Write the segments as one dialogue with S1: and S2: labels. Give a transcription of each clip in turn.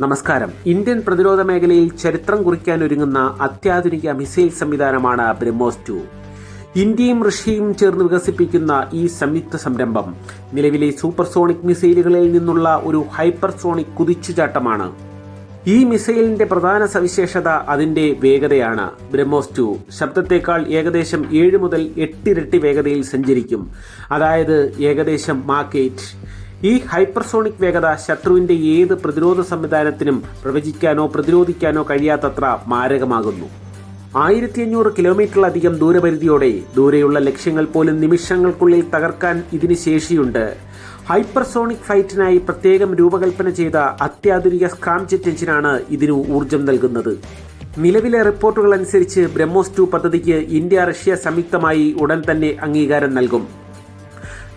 S1: നമസ്കാരം. ഇന്ത്യൻ പ്രതിരോധ മേഖലയിൽ ചരിത്രം കുറിക്കാൻ ഒരുങ്ങുന്ന അത്യാധുനിക മിസൈൽ സംവിധാനമാണ് ബ്രഹ്മോസ് ടു. ഇന്ത്യയും റഷ്യയും ചേർന്ന് വികസിപ്പിക്കുന്ന ഈ സംയുക്ത സംരംഭം നിലവിലെ സൂപ്പർസോണിക് മിസൈലുകളിൽ നിന്നുള്ള ഒരു ഹൈപ്പർസോണിക് കുതിച്ചുചാട്ടമാണ്. ഈ മിസൈലിന്റെ പ്രധാന സവിശേഷത അതിന്റെ വേഗതയാണ്. ബ്രഹ്മോസ് ടു ശബ്ദത്തേക്കാൾ ഏകദേശം ഏഴ് മുതൽ എട്ടിരട്ടി വേഗതയിൽ സഞ്ചരിക്കും. അതായത് ഏകദേശം മാക്കേറ്റ് ഈ ഹൈപ്പർസോണിക് വേഗത ശത്രുവിന്റെ ഏത് പ്രതിരോധ സംവിധാനത്തിനും പ്രവചിക്കാനോ പ്രതിരോധിക്കാനോ കഴിയാത്തത്ര മാരകമാകുന്നു. ആയിരത്തി അഞ്ഞൂറ് കിലോമീറ്ററിലധികം ദൂരപരിധിയോടെ ദൂരെയുള്ള ലക്ഷ്യങ്ങൾ പോലും നിമിഷങ്ങൾക്കുള്ളിൽ തകർക്കാൻ ഇതിന് ശേഷിയുണ്ട്. ഹൈപ്പർസോണിക് ഫൈറ്റിനായി പ്രത്യേകം രൂപകൽപ്പന ചെയ്ത അത്യാധുനിക സ്ക്രാംജെറ്റ് എഞ്ചിനാണ് ഇതിന് ഊർജം നൽകുന്നത്. നിലവിലെ റിപ്പോർട്ടുകൾ അനുസരിച്ച് ബ്രഹ്മോസ് ടു പദ്ധതിക്ക് ഇന്ത്യ റഷ്യ സംയുക്തമായി ഉടൻ തന്നെ അംഗീകാരം നൽകും.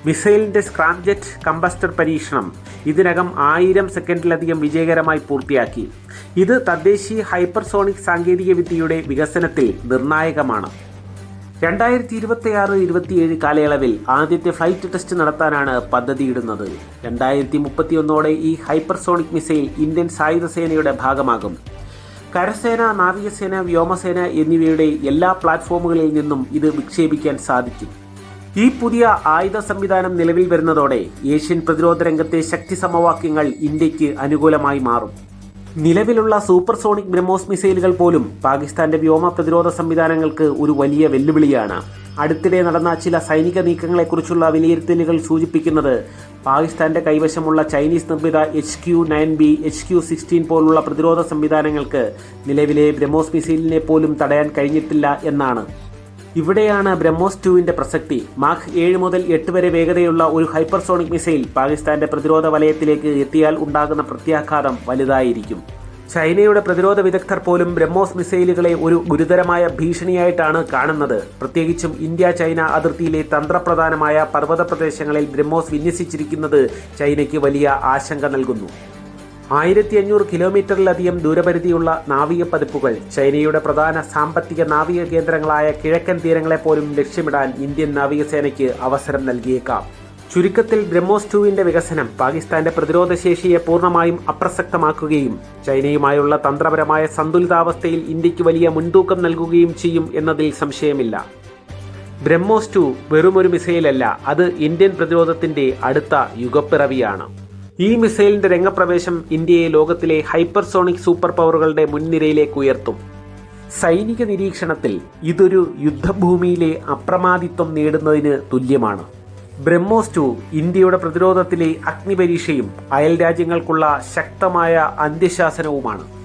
S1: മിസൈലിന്റെ സ്ക്രാംജെറ്റ് കമ്പസ്റ്റർ പരീക്ഷണം ഇതിനകം ആയിരം സെക്കൻഡിലധികം വിജയകരമായി പൂർത്തിയാക്കി. ഇത് തദ്ദേശീയ ഹൈപ്പർസോണിക് സാങ്കേതികവിദ്യയുടെ വികസനത്തിൽ നിർണായകമാണ്. രണ്ടായിരത്തി ഇരുപത്തിയാറ് ഇരുപത്തിയേഴ് കാലയളവിൽ ആദ്യത്തെ ഫ്ലൈറ്റ് ടെസ്റ്റ് നടത്താനാണ് പദ്ധതിയിടുന്നത്. രണ്ടായിരത്തി മുപ്പത്തിയൊന്നോടെ ഈ ഹൈപ്പർസോണിക് മിസൈൽ ഇന്ത്യൻ സായുധ സേനയുടെ ഭാഗമാകും. കരസേന നാവികസേന വ്യോമസേന എന്നിവയുടെ എല്ലാ പ്ലാറ്റ്ഫോമുകളിൽ നിന്നും ഇത് വിക്ഷേപിക്കാൻ സാധിക്കും. ഈ പുതിയ ആയുധ സംവിധാനം നിലവിൽ വരുന്നതോടെ ഏഷ്യൻ പ്രതിരോധ രംഗത്തെ ശക്തി സമവാക്യങ്ങൾ ഇന്ത്യയ്ക്ക് അനുകൂലമായി മാറും. നിലവിലുള്ള സൂപ്പർസോണിക് ബ്രഹ്മോസ് മിസൈലുകൾ പോലും പാകിസ്ഥാന്റെ വ്യോമ പ്രതിരോധ സംവിധാനങ്ങൾക്ക് ഒരു വലിയ വെല്ലുവിളിയാണ്. അടുത്തിടെ നടന്ന ചില സൈനിക നീക്കങ്ങളെക്കുറിച്ചുള്ള വിലയിരുത്തലുകൾ സൂചിപ്പിക്കുന്നത് പാകിസ്ഥാന്റെ കൈവശമുള്ള ചൈനീസ് നിർമ്മിത H Q nine B H Q sixteen പോലുള്ള പ്രതിരോധ സംവിധാനങ്ങൾക്ക് നിലവിലെ ബ്രഹ്മോസ് മിസൈലിനെ പോലും തടയാൻ കഴിഞ്ഞിട്ടില്ല എന്നാണ് ഇവിടെയാണ് ബ്രഹ്മോസ് ടുവിന്റെ പ്രസക്തി. മാഖ് ഏഴ് മുതൽ എട്ട് വരെ വേഗതയുള്ള ഒരു ഹൈപ്പർസോണിക് മിസൈൽ പാകിസ്ഥാന്റെ പ്രതിരോധ വലയത്തിലേക്ക് എത്തിയാൽ ഉണ്ടാകുന്ന പ്രത്യാഘാതം വലുതായിരിക്കും. ചൈനയുടെ പ്രതിരോധ വിദഗ്ധർ പോലും ബ്രഹ്മോസ് മിസൈലുകളെ ഒരു ഗുരുതരമായ ഭീഷണിയായിട്ടാണ് കാണുന്നത്. പ്രത്യേകിച്ചും ഇന്ത്യ ചൈന അതിർത്തിയിലെ തന്ത്രപ്രധാനമായ പർവത പ്രദേശങ്ങളിൽ ബ്രഹ്മോസ് വിന്യസിച്ചിരിക്കുന്നത് ചൈനയ്ക്ക് വലിയ ആശങ്ക നൽകുന്നു. ആയിരത്തി അഞ്ഞൂറ് കിലോമീറ്ററിലധികം ദൂരപരിധിയുള്ള നാവിക പതിപ്പുകൾ ചൈനയുടെ പ്രധാന സാമ്പത്തിക നാവിക കേന്ദ്രങ്ങളായ കിഴക്കൻ തീരങ്ങളെ തീരങ്ങളെപ്പോലും ലക്ഷ്യമിടാൻ ഇന്ത്യൻ നാവികസേനയ്ക്ക് അവസരം നൽകിയേക്കാം. ചുരുക്കത്തിൽ ബ്രഹ്മോസ് ടുവിന്റെ വികസനം പാകിസ്ഥാന്റെ പ്രതിരോധശേഷിയെ പൂർണമായും അപ്രസക്തമാക്കുകയും ചൈനയുമായുള്ള തന്ത്രപരമായ സന്തുലിതാവസ്ഥയിൽ ഇന്ത്യയ്ക്ക് വലിയ മുൻതൂക്കം നൽകുകയും ചെയ്യും എന്നതിൽ സംശയമില്ല. ബ്രഹ്മോസ് ടു വെറുമൊരു മിസൈലല്ല അത് ഇന്ത്യൻ പ്രതിരോധത്തിന്റെ അടുത്ത യുഗപ്പിറവിയാണ്. ഈ മിസൈലിന്റെ രംഗപ്രവേശം ഇന്ത്യയെ ലോകത്തിലെ ഹൈപ്പർസോണിക് സൂപ്പർ പവറുകളുടെ മുൻനിരയിലേക്ക് ഉയർത്തും. സൈനിക നിരീക്ഷണത്തിൽ ഇതൊരു യുദ്ധഭൂമിയിലെ അപ്രമാദിത്വം നേടുന്നതിന് തുല്യമാണ്. ബ്രഹ്മോസ് ടു ഇന്ത്യയുടെ പ്രതിരോധത്തിലെ അഗ്നിപരീക്ഷയും അയൽ രാജ്യങ്ങൾക്കുള്ള ശക്തമായ അന്ത്യശാസനവുമാണ്.